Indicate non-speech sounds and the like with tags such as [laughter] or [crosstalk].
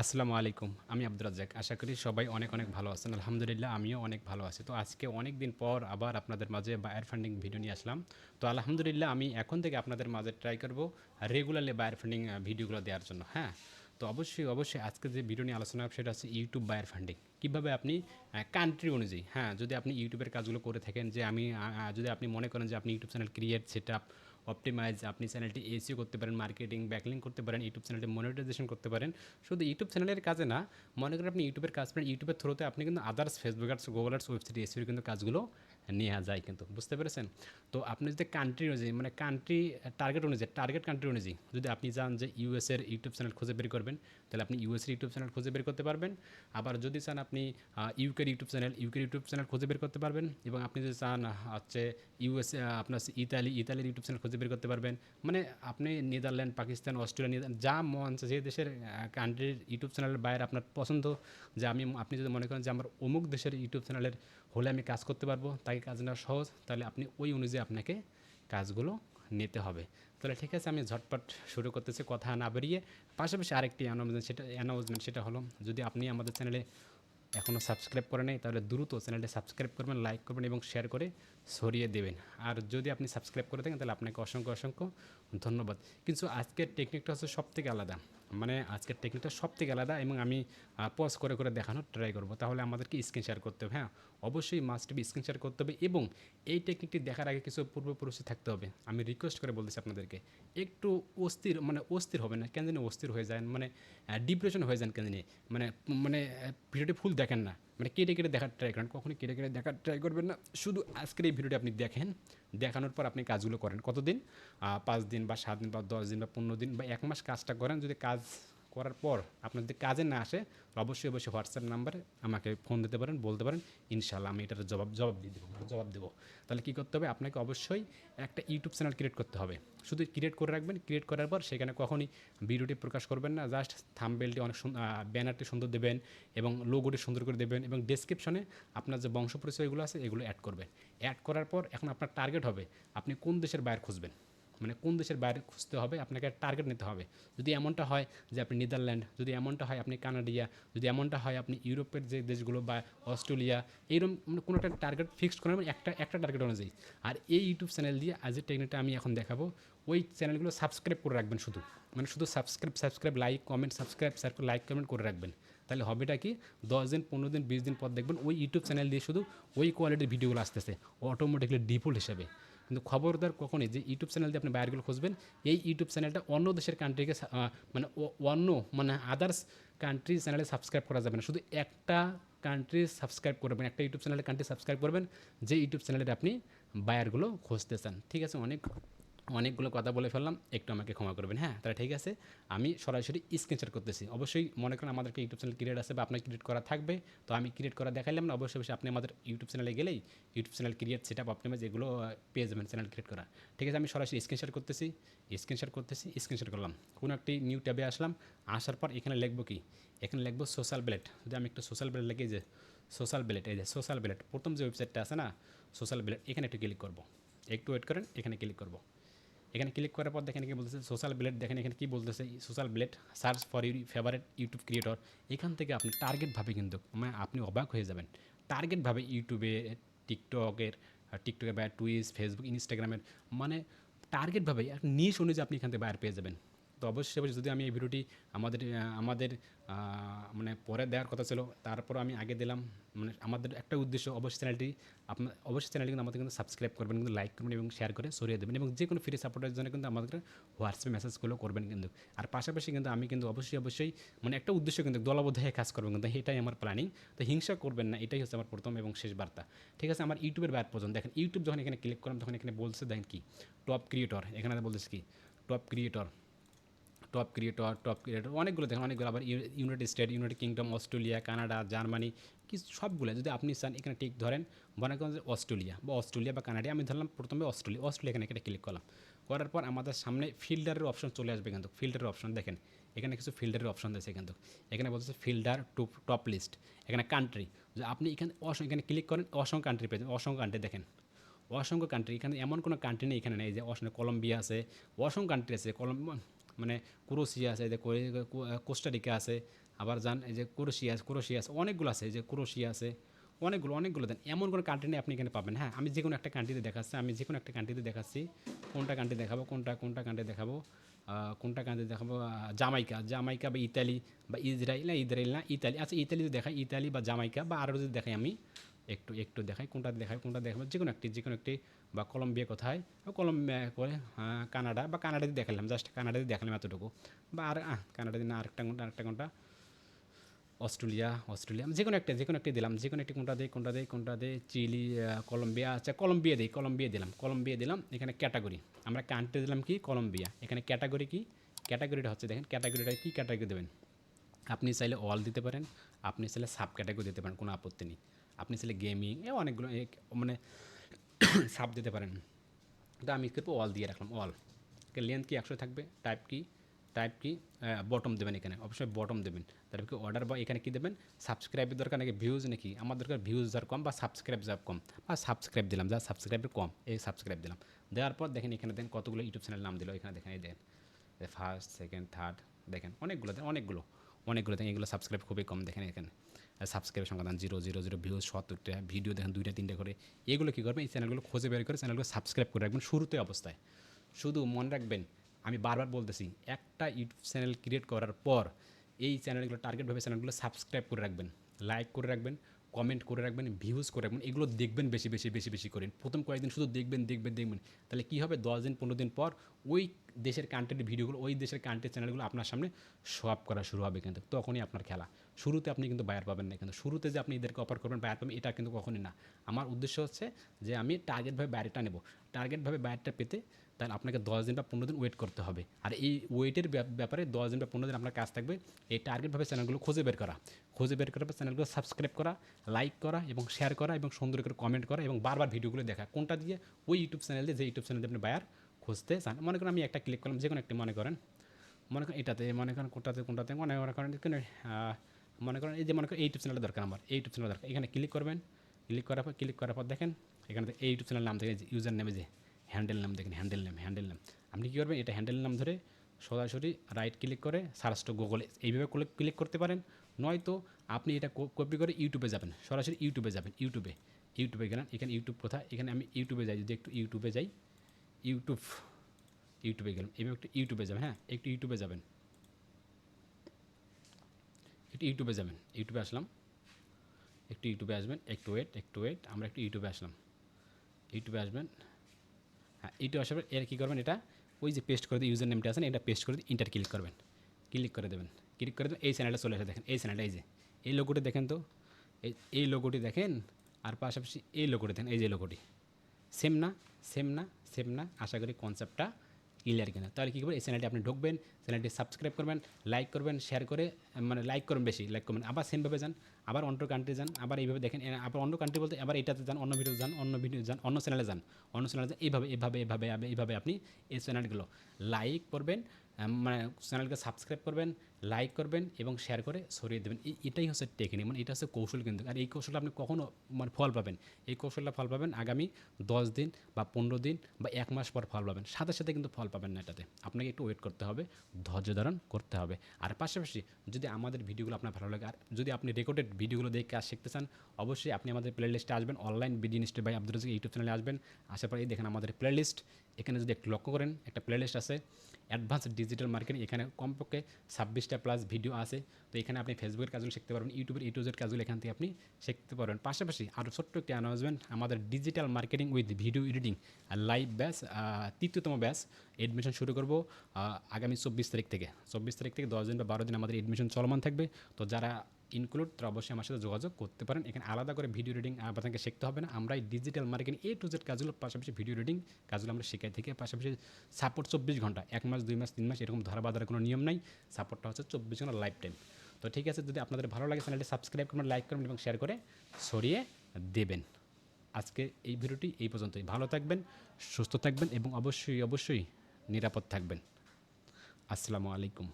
আসসালামু আলাইকুম, আমি আব্দুর রাজ্জাক। আশা করি সবাই অনেক অনেক ভালো আছেন। আলহামদুলিল্লাহ, আমিও অনেক ভালো আছি। তো আজকে অনেক দিন পর আবার আপনাদের মাঝে বায়ার ফান্ডিং ভিডিও নিয়ে আসলাম। তো আলহামদুলিল্লাহ, আমি এখন থেকে আপনাদের মাঝে ট্রাই করব রেগুলারলি বায়ার ফান্ডিং ভিডিওগুলো দেওয়ার জন্য হ্যাঁ? তো অবশ্যই অবশ্যই আজকে যে ভিডিও নিয়ে আলোচনা হবে, সেটা হচ্ছে ইউটিউব বায়ার ফান্ডিং কীভাবে আপনি কান্ট্রি অনুযায়ী হ্যাঁ? যদি আপনি ইউটিউবের কাজগুলো করে থাকেন, যে আমি যদি আপনি মনে করেন যে আপনি YouTube channel create set optimize আপনি চ্যানেলটি এসিও করতে পারেন মার্কেটিং ব্যাকলিং করতে পারেন ইউটিউব চ্যানেলটি মনিটাইজেশন করতে পারেন। শুধু ইউটিউব চ্যানেলের কাজে না, মনে করেন আপনি ইউটিউবের কাজ করেন ইউটিউবের থ্রুতে আপনি কিন্তু others Facebook ads Google ads website এসিওর কিন্তু কাজগুলো নেওয়া যায় কিন্তু, বুঝতে পেরেছেন? তো আপনি যদি কান্ট্রি অনুযায়ী মানে কান্ট্রি টার্গেট অনুযায়ী টার্গেট কান্ট্রি অনুযায়ী যদি আপনি চান যে ইউএসের ইউটিউব চ্যানেল খুঁজে বের করবেন, তাহলে আপনি ইউএসের ইউটিউব চ্যানেল খুঁজে বের করতে পারবেন। আবার যদি চান আপনি ইউকের ইউটিউব চ্যানেল ইউকের ইউটিউব চ্যানেল খুঁজে বের করতে পারবেন। এবং আপনি যদি চান হচ্ছে ইউএস আপনার ইতালি, ইতালির ইউটিউব চ্যানেল খুঁজে বের করতে পারবেন। মানে আপনি নেদারল্যান্ড, পাকিস্তান, অস্ট্রেলিয়া যা মন যে দেশের কান্ট্রির ইউটিউব চ্যানেলের বাইরে আপনার পছন্দ, যে আমি, আপনি যদি মনে করেন যে আমার অমুক দেশের ইউটিউব চ্যানেলের হলে আমি কাজ করতে পারব, তাকে কাজ নেওয়া সহজ, তাহলে আপনি ওই অনুযায়ী আপনাকে কাজগুলো নিতে হবে। তাহলে ঠিক আছে, আমি ঝটপট শুরু করতেছি, কথা না বেরিয়ে। পাশাপাশি আরেকটি অ্যানাউন্সমেন্ট সেটা অ্যানাউন্সমেন্ট সেটা হলো, যদি আপনি আমাদের চ্যানেলে এখনও সাবস্ক্রাইব করে নেই, তাহলে দ্রুত চ্যানেলটি সাবস্ক্রাইব করবেন লাইক করবেন এবং শেয়ার করে সরিয়ে দেবেন। আর যদি আপনি সাবস্ক্রাইব করে থাকেন, তাহলে আপনাকে অসংখ্য অসংখ্য ধন্যবাদ। কিন্তু আজকের টেকনিকটা হচ্ছে সব থেকে আলাদা। মানে আজকের টেকনিকটা সব থেকে আলাদা এবং আমি পজ করে করে দেখানোর ট্রাই করব। তাহলে আমাদেরকে স্ক্রিন শেয়ার করতে হবে হ্যাঁ? অবশ্যই মাস্ট বি স্ক্রিন শেয়ার করতে হবে এবং এই টেকনিকটি দেখার আগে কিছু পূর্বপুরুষে থাকতে হবে। আমি রিকোয়েস্ট করে বলতেছি আপনাদেরকে, একটু অস্থির মানে অস্থির হবে না, কেন জানি অস্থির হয়ে যান মানে ডিপ্রেশন হয়ে যান কেন জানি মানে মানে ভিডিওটি ফুল দেখেন না। মানে কেটে কেটে দেখার ট্রাই করেন, কখনই কেটে কেটে দেখার ট্রাই করবেন না। শুধু আজকের এই ভিডিওটি আপনি দেখেন, দেখানোর পর আপনি কাজগুলো করেন। কতদিন? পাঁচ দিন বা সাত দিন বা দশ দিন বা পনেরো দিন বা এক মাস কাজটা করেন। যদি কাজ করার পর আপনার যদি কাজে না আসে অবশ্যই অবশ্যই হোয়াটসঅ্যাপ নাম্বারে আমাকে ফোন দিতে পারেন, বলতে পারেন ইনশাল্লাহ আমি এটার জবাব জবাব দিয়ে দেবো, জবাব দেবো। তাহলে কী করতে হবে? আপনাকে অবশ্যই একটা ইউটিউব চ্যানেল ক্রিয়েট করতে হবে। শুধু ক্রিয়েট করে রাখবেন ক্রিয়েট করার পর সেখানে কখনই ভিডিওটি প্রকাশ করবেন না। জাস্ট থাম্বেলটি অনেক ব্যানারটি সুন্দর দেবেন এবং লোগোটি সুন্দর করে দেবেন এবং ডেসক্রিপশনে আপনার যে বংশ পরিচয়গুলো আছে, এগুলো অ্যাড করবেন। অ্যাড করার পর এখন আপনার টার্গেট হবে, আপনি কোন দেশের বাইরে খুঁজবেন? মানে কোন দেশের বাইরে খুঁজতে হবে, আপনাকে টার্গেট নিতে হবে। যদি এমনটা হয় যে আপনি নেদারল্যান্ড, যদি এমনটা হয় আপনি কানাডিয়া, যদি এমনটা হয় আপনি ইউরোপের যে দেশগুলো বা অস্ট্রেলিয়া এইরকম মানে কোনো একটা টার্গেট ফিক্সড মানে একটা একটা টার্গেট অনুযায়ী। আর এই ইউটিউব চ্যানেল দিয়ে আজ টেকনিকটা আমি এখন দেখাবো। ওই চ্যানেলগুলো সাবস্ক্রাইব করে রাখবেন শুধু। মানে শুধু subscribe subscribe like comment subscribe like comment করে রাখবেন। তাহলে হবেটা কি? দশ দিন, পনেরো দিন, বিশ দিন পর দেখবেন ওই ইউটিউব চ্যানেল দিয়ে শুধু ওই কোয়ালিটির ভিডিওগুলো আসতেছে। অটোমেটিকলি ডিফল্ট হিসেবে। কিন্তু খবরদার কখনই যে ইউটিউব চ্যানেল দিয়ে আপনি বায়ারগুলো খুঁজবেন, এই ইউটিউব চ্যানেলটা অন্য দেশের কান্ট্রিকে মানে অন্য মানে আদার্স কান্ট্রি চ্যানেলে সাবস্ক্রাইব করা যাবে না। শুধু একটা কান্ট্রি সাবস্ক্রাইব করবেন, একটা ইউটিউব চ্যানেলে কান্ট্রি সাবস্ক্রাইব করবেন, যে ইউটিউব চ্যানেলের আপনি বায়ারগুলো খুঁজতে চান ঠিক আছে, অনেক অনেকগুলো কথা বলে ফেললাম একটু আমাকে ক্ষমা করবেন। হ্যাঁ তাহলে ঠিক আছে। আমি সরাসরি স্ক্রিনশট করতেছি। অবশ্যই মনে করেন আমাদেরকে ইউটিউব চ্যানেল ক্রিয়েট আছে বা আপনার ক্রিয়েট করা থাকবে তো আমি ক্রিয়েট করা দেখাইলাম না অবশ্যই অবশ্যই আপনি আমাদের ইউটিউব চ্যানেলে গেলেই YouTube channel create set up এগুলো আহ, পেয়ে যাবেন চ্যানেল ক্রিয়েট করা। ঠিক আছে আমি সরাসরি স্ক্রিনশট করতেছি স্ক্রিনশট করতেছি স্ক্রিনশট করলাম। কোনো একটি নিউ ট্যাবে আসলাম আসার পর এখানে লিখব কি? এখানে লিখব সোশ্যাল ব্লেট যদি আমি একটু সোশ্যাল ব্লেট লিখে যে সোশ্যাল ব্লেট এই যে সোশ্যাল ব্লেট প্রথম যে ওয়েবসাইটটা আছে না সোশ্যাল ব্লেট এখানে একটু ক্লিক করব। একটু ওয়েট করেন এখানে ক্লিক করব। এখানে ক্লিক করার পর দেখেন কি বলতেছে সোশ্যাল ব্লেড দেখেন এখানে কি বলতেছে social blade search for your favourite YouTube creator এখান থেকে আপনি টার্গেটভাবে কিন্তু মানে আপনি অবাক হয়ে যাবেন। টার্গেটভাবে ইউটিউবে টিকটকের টিকটকে বা টুইস ফেসবুক ইনস্টাগ্রামের মানে টার্গেটভাবে নিশ অনুযায়ী আপনি এখান থেকে বাইরে পেয়ে যাবেন। তো অবশ্যই যদি আমি এই ভিডিওটি আমাদের আমাদের মানে পরে দেওয়ার কথা ছিল তারপর আমি আগে দিলাম মানে আমাদের একটা উদ্দেশ্য অবশ্যই চ্যানেলটি আপনার অবশ্যই চ্যানেলটি কিন্তু আমাদের কিন্তু সাবস্ক্রাইব করবেন, কিন্তু লাইক করবেন এবং শেয়ার করে সরিয়ে দেবেন এবং যে কোনো ফ্রি সাপোর্টের জন্য কিন্তু আমাদের হোয়াটসঅ্যাপে মেসেজগুলো করবেন কিন্তু। আর পাশাপাশি কিন্তু আমি কিন্তু অবশ্যই অবশ্যই মানে একটা উদ্দেশ্য কিন্তু দলবদ্ধ হয়ে কাজ করবেন কিন্তু, এটাই আমার প্ল্যানিং তো হিংসা করবেন না, এটাই হচ্ছে আমার প্রথম এবং শেষ বার্তা। ঠিক আছে, আমার ইউটিউবের ব্যাট পর্যন্ত দেখেন ইউটিউব যখন এখানে ক্লিক করলাম, তখন এখানে বলছে, দেখেন কি? টপ ক্রিয়েটর এখানে বলতেছে কি? Top creator top creator top creator অনেকগুলো দেখেন, অনেকগুলো আবার you- United State United Kingdom Australia Canada Germany কি সবগুলো, যদি আপনি চান এখানে টিক ধরেন, মনে করেন অস্ট্রেলিয়া বা অস্ট্রেলিয়া বা কানাডা আমি ধরলাম প্রথমে অস্ট্রেলিয়া অস্ট্রেলিয়া এখানে একটা ক্লিক করলাম। করার পর আমাদের সামনে ফিল্ডারের অপশন চলে আসবে কিন্তু ফিল্ডারের অপশন দেখেন, এখানে কিছু ফিল্টারের অপশন দিয়েছে কিন্তু, এখানে বলতেছে ফিল্ডার টু টপ লিস্ট এখানে কান্ট্রি যে আপনি এখানে অসংখ্য এখানে ক্লিক করেন অসংখ্য কান্ট্রি পেয়েছেন অসংখ্য কান্ট্রি দেখেন অসংখ্য কান্ট্রি এখানে এমন কোনো কান্ট্রি নেই এখানে নেই, যে অসংখ্য কলম্বিয়া আছে অসংখ্য কান্ট্রি আছে কলম মানে ক্রোশিয়া আছে যে কোস্টারিকা আছে, আবার যান এই যে ক্রোশিয়া ক্রোশিয়া আছে, অনেকগুলো আছে যে ক্রোশিয়া আছে, অনেকগুলো অনেকগুলো দেন, এমন কোনো কান্ট্রি নেই আপনি এখানে পাবেন। হ্যাঁ আমি যে কোনো একটা কান্ট্রিতে দেখাচ্ছি, আমি যে কোনো একটা কান্ট্রিতে দেখাচ্ছি, কোনটা কান্ট্রি দেখাবো, কোনটা কোনটা কান্ট্রি দেখাবো কোনটা কান্ট্রি দেখাবো জামাইকা জামাইকা বা ইতালি বা ইসরায়েল না ইসরায়েল না, ইতালি আচ্ছা ইতালি যদি দেখাই, ইতালি বা জামাইকা বা আরও যদি দেখাই আমি, একটু একটু দেখাই, কোনটা দেখাই, কোনটা দেখাবো যে কোনো একটি যে কোনো একটি বা কলম্বিয়া কোথায়? কলম্বিয়া করে আহ, কানাডা বা কানাডাতে দেখালাম জাস্ট কানাডাতে দেখালাম এতটুকু। বা আর কানাডাতে না আরেকটা ঘণ্টা আরেকটা ঘণ্টা অস্ট্রেলিয়া অস্ট্রেলিয়া যে কোনো একটা যে কোনো একটা দিলাম যে কোনো একটি কোনটা দেয় কোনটা দেয় কোনটা দেয় চিলি কলম্বিয়া আচ্ছা কলম্বিয়া দিই কলম্বিয়া দিলাম কলম্বিয়া দিলাম এখানে ক্যাটাগরি। আমরা কান্ট্রি দিলাম কি? কলম্বিয়া। এখানে ক্যাটাগরি কি? ক্যাটাগরিটা হচ্ছে দেখেন ক্যাটাগরিটা কি ক্যাটাগরি দেবেন? আপনি চাইলে অল দিতে পারেন আপনি চাইলে সাব ক্যাটাগরি দিতে পারেন কোনো আপত্তি নেই। আপনি চাইলে গেমিং এ অনেকগুলো মানে [coughs] সাব দিতে পারেন। তো আমি করব অল দিয়ে রাখলাম অল লেন্থ কি একশো থাকবে? টাইপ কি? টাইপ কি? বটম দেবেন এখানে। অবশ্যই বটম দেবেন। তারপর কি অর্ডার বা এখানে কি দেবেন? সাবস্ক্রাইবের দরকার নাকি ভিউজ নাকি? আমার দরকার ভিউজ যার কম বা সাবস্ক্রাইব যার কম। বা সাবস্ক্রাইব দিলাম যা সাবস্ক্রাইবের কম, এই সাবস্ক্রাইব দিলাম। দেওয়ার পর দেখেন এখানে দেন কতগুলো ইউটিউব চ্যানেল নাম দিল। এখানে দেখেন, এই দেখেন। ফার্স্ট সেকেন্ড থার্ড দেখেন। অনেকগুলো দেন অনেকগুলো অনেকগুলো। দেখেন, এগুলো সাবস্ক্রাইব খুবই কম। দেখেন এখানে। সাবস্ক্রাইব সংখ্যা দেন জিরো জিরো জিরো ভিউজ সত্তরটা। ভিডিও দেখেন দুইটা, তিনটা করে। এগুলো কী করবেন? এই চ্যানেলগুলো খুঁজে বের করে চ্যানেলগুলো সাবস্ক্রাইব করে রাখবেন শুরুতে অবস্থায়। শুধু মনে রাখবেন, আমি বারবার বলতেছি, একটা ইউটিউব চ্যানেল ক্রিয়েট করার পর এই চ্যানেলগুলো টার্গেটভাবে চ্যানেলগুলো সাবস্ক্রাইব করে রাখবেন। লাইক করে রাখবেন কমেন্ট করে রাখবেন ভিউজ করে রাখবেন, এগুলো দেখবেন বেশি বেশি বেশি বেশি করেন প্রথম কয়েকদিন শুধু দেখবেন দেখবেন দেখবেন। তাহলে কী হবে? দশ দিন, পনেরো দিন পর ওই দেশের কান্টেন্ট ভিডিওগুলো, ওই দেশের কান্টেন্ট চ্যানেলগুলো আপনার সামনে শো আপ করা শুরু হবে কিন্তু, তখনই আপনার খেলা। শুরুতে আপনি কিন্তু বায়ার পাবেন না কিন্তু, শুরুতে যে আপনি এদেরকে অফার করবেন বায়ার পাবেন, এটা কিন্তু কখনই না। আমার উদ্দেশ্য হচ্ছে যে আমি টার্গেটভাবে বায়ারটা নেব। টার্গেটভাবে বায়ারটা পেতে তাহলে আপনাকে দশ দিন বা পনেরো দিন ওয়েট করতে হবে। আর এই ওয়েটের ব্যাপারে দশ দিন বা পনেরো দিন আপনার কাজ থাকবে এই টার্গেটভাবে চ্যানেলগুলো খুঁজে বের করা। খুঁজে বের করার পর চ্যানেলগুলো সাবস্ক্রাইব করা লাইক করা এবং শেয়ার করা এবং সুন্দর করে কমেন্ট করা এবং বারবার ভিডিওগুলো দেখা। কোনটা দিয়ে? ওই ইউটিউব চ্যানেল যে ইউটিউব চ্যানেল আপনি বায়ার খুঁজতে চান, মনে করেন আমি একটা ক্লিক করলাম যে কোনো একটি মনে করেন মনে করেন এটাতে, মনে করেন কোনটাতে কোনটাতে মনে করেন মনে করেন এই যে মনে করেন ইউটিউব চ্যানেল দরকার আমার ইউটিউব চ্যানেল দরকার। এখানে ক্লিক করবেন ক্লিক করার পর ক্লিক করার পর দেখেন, এখানে এই ইউটিউব চ্যানেল নাম থেকে ইউজার নেমে যে হ্যান্ডেল নাম দেখেন হ্যান্ডেল নেম হ্যান্ডেল নাম আপনি কী করবেন, এটা হ্যান্ডেল নাম ধরে সরাসরি রাইট ক্লিক করে সার্চ টু গুগলে এইভাবে ক্লিক করতে পারেন। নয়তো আপনি এটা কপি করে ইউটিউবে যাবেন, সরাসরি ইউটিউবে যাবেন ইউটিউবে ইউটিউবে গেলেন, এখানে ইউটিউব কোথায়, এখানে আমি ইউটিউবে যাই, যদি একটু ইউটিউবে যাই ইউটিউব, ইউটিউবে গেলাম। এবার একটু ইউটিউবে যাবেন হ্যাঁ? একটু ইউটিউবে যাবেন। একটু ইউটিউবে যাবেন। ইউটিউবে আসলাম। একটু ইউটিউবে আসবেন। একটু ওয়েট একটু ওয়েট আমরা একটু ইউটিউবে আসলাম। ইউটিউবে আসবেন। হ্যাঁ ইউটিউবে আসার পর এর কী করবেন এটা? ওই যে পেস্ট করে দিয়ে ইউজার নেমটা আছেন এটা পেস্ট করে দিয়ে ইন্টার ক্লিক করবেন। ক্লিক করে দেবেন। ক্লিক করে দেবেন। এই চ্যানেলটা চলে আসে, দেখেন। এই চ্যানেলটা এই যে। এই লোগোটি দেখেন তো। এই এই লোগোটি দেখেন। আর পাশাপাশি এই লোগোটি দেখেন। এই যে লোগোটি সেম না? সেম না? সেম না, আশা করি কনসেপ্টটা ক্লিয়ার কিনা। তাহলে কী করবেন? এই চ্যানেলটি আপনি ঢুকবেন চ্যানেলটি সাবস্ক্রাইব করবেন লাইক করবেন শেয়ার করে মানে লাইক করবেন বেশি লাইক করবেন। আবার সেমভাবে যান, আবার অন্য কান্ট্রি যান, আবার এইভাবে দেখেন আবার অন্য কান্ট্রি বলতে আবার এটাতে যান, অন্য ভিডিও যান, অন্য ভিডিও যান, অন্য চ্যানেলে যান, অন্য চ্যানেলে যান, এইভাবে এভাবে এভাবে এইভাবে আপনি এই চ্যানেলগুলো লাইক করবেন মানে চ্যানেলকে সাবস্ক্রাইব করবেন লাইক করবেন এবং শেয়ার করে ছড়িয়ে দেবেন। এটাই হচ্ছে টেকনিক মানে এটা হচ্ছে কৌশল কিন্তু। আর এই কৌশলটা আপনি কখনও মানে ফল পাবেন। এই কৌশলটা ফল পাবেন আগামী দশ দিন বা পনেরো দিন বা এক মাস পর ফল পাবেন। সাথে সাথে কিন্তু ফল পাবেন না এটাতে। আপনাকে একটু ওয়েট করতে হবে, ধৈর্য ধারণ করতে হবে। আর পাশাপাশি যদি আমাদের ভিডিওগুলো আপনার ভালো লাগে, আর যদি আপনি রেকর্ডেড ভিডিওগুলো দেখে কাজ শিখতে চান, অবশ্যই আপনি আমাদের প্লে লিস্টে আসবেন। অনলাইন বিডি নিশ্চয় বাই আব্দুল রাজিক ইউটিউব চ্যানেলে আসবেন। আসার পরে দেখেন আমাদের প্লে লিস্ট এখানে যদি একটু লক্ষ্য করেন, একটা প্লে লিস্ট আছে। অ্যাডভান্স ডিজিটাল মার্কেটিং এখানে কমপক্ষে ছাব্বিশটা প্লাস ভিডিও আছে, তো এখানে আপনি ফেসবুকের কাজগুলো শিখতে পারবেন ইউটিউবের ইউটিউবের কাজগুলো এখান থেকে আপনি শিখতে পারবেন। পাশাপাশি আরও ছোট্ট একটি অ্যানাউন্সমেন্ট আমাদের digital marketing with video editing live batch তৃতীয়তম ব্যাস এডমিশন শুরু করব আগামী চব্বিশ তারিখ থেকে। চব্বিশ তারিখ থেকে দশ দিন বা বারো দিন আমাদের এডমিশন চলমান থাকবে। তো যারা ইনক্লুড তারা অবশ্যই আমার সাথে যোগাযোগ করতে পারেন। এখানে আলাদা করে ভিডিও রিডিং আপনাকে শিখতে হবে না। আমরা এই digital marketing A to Z কাজগুলোর পাশাপাশি ভিডিও রিডিং কাজগুলো আমরা শেখাই থেকে। পাশাপাশি সাপোর্ট চব্বিশ ঘণ্টা, এক মাস, দুই মাস, তিন মাস, এরকম ধরা কোনো নিয়ম নাই। সাপোর্টটা হচ্ছে চব্বিশ ঘণ্টা লাইফ টাইম তো ঠিক আছে, যদি আপনাদের ভালো লাগে চ্যানেলটি সাবস্ক্রাইব করবেন লাইক করবেন এবং শেয়ার করে ছড়িয়ে দেবেন। আজকে এই ভিডিওটি এই পর্যন্তই। ভালো থাকবেন, সুস্থ থাকবেন এবং অবশ্যই অবশ্যই নিরাপদ থাকবেন। আসসালামু আলাইকুম।